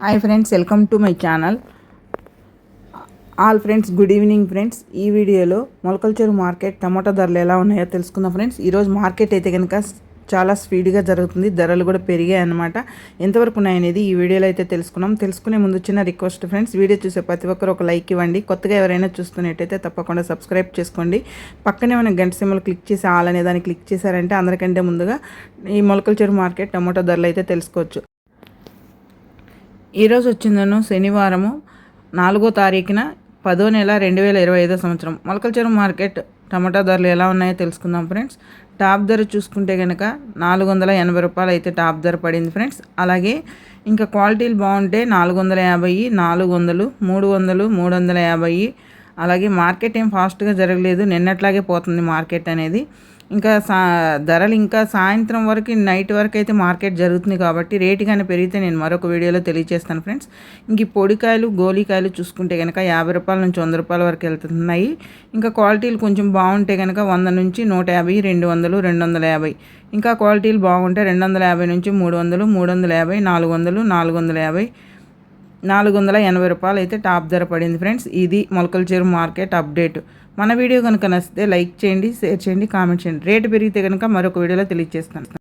Hi friends welcome to my channel all friends good evening friends ఈ వీడియోలో Molakalcheru market టమాటా ధరలు ఎలా ఉన్నాయో తెలుసుకుందాం ఫ్రెండ్స్ ఈరోజు మార్కెట్ అయితే కనుక చాలా స్పీడ్గా జరుగుతుంది. ధరలు కూడా పెరిగాయి అన్నమాట. ఎంతవరకు ఉన్నాయనేది ఈ వీడియోలో అయితే తెలుసుకున్నాం తెలుసుకునే ముందు చిన్న రిక్వెస్ట్ ఫ్రెండ్స్ వీడియో చూసే ప్రతి ఒక్కరు ఒక లైక్ ఇవ్వండి. కొత్తగా ఎవరైనా చూస్తున్నట్టయితే తప్పకుండా సబ్స్క్రైబ్ చేసుకోండి. పక్కనే మనం గంట సిమ్మలు క్లిక్ చేసి ఆల్ అనే దాన్ని క్లిక్ చేశారంటే అందరికంటే ముందుగా ఈ మొలకల్చెరు మార్కెట్ టమాటో ధరలు అయితే తెలుసుకోవచ్చు. ఈరోజు వచ్చిందను శనివారము నాలుగో తారీఖున పదో నెల రెండు వేల ఇరవై ఐదో సంవత్సరం. మొలకల్చెరు మార్కెట్ టమాటా ధరలు ఎలా ఉన్నాయో తెలుసుకుందాం ఫ్రెండ్స్. టాప్ ధర చూసుకుంటే కనుక నాలుగు వందల ఎనభై రూపాయలు అయితే టాప్ ధర పడింది ఫ్రెండ్స్. అలాగే ఇంకా క్వాలిటీలు బాగుంటే నాలుగు వందల యాభై నాలుగు వందలు మూడు వందలు మూడు వందల యాభై అలాగే మార్కెట్ ఏం ఫాస్ట్గా జరగలేదు. నిన్నట్లాగే పోతుంది మార్కెట్ అనేది. ఇంకా సా ధరలు ఇంకా సాయంత్రం వరకు నైట్ వరకు అయితే మార్కెట్ జరుగుతుంది కాబట్టి రేటు కానీ పెరిగితే నేను మరొక వీడియోలో తెలియజేస్తాను ఫ్రెండ్స్. ఇంక ఈ పొడికాయలు గోలికాయలు చూసుకుంటే కనుక యాభై రూపాయల నుంచి వంద రూపాయల వరకు వెళ్తున్నాయి. ఇంకా క్వాలిటీలు కొంచెం బాగుంటే కనుక వంద నుంచి నూట యాభై రెండు వందలు రెండు వందల యాభై. ఇంకా క్వాలిటీలు బాగుంటే రెండు వందల యాభై నుంచి మూడు వందలు మూడు వందల యాభై నాలుగు వందలు నాలుగు వందల యాభై. నాలుగు వందల ఎనభై రూపాయలు అయితే టాప్ ధర పడింది ఫ్రెండ్స్. ఇది మొలకల చెరువు మార్కెట్ అప్డేట్. మన వీడియో కనుక నచ్చితే లైక్ చేయండి షేర్ చేయండి కామెంట్ చేయండి. రేటు పెరిగితే కనుక మరొక వీడియోలో తెలియజేస్తాను.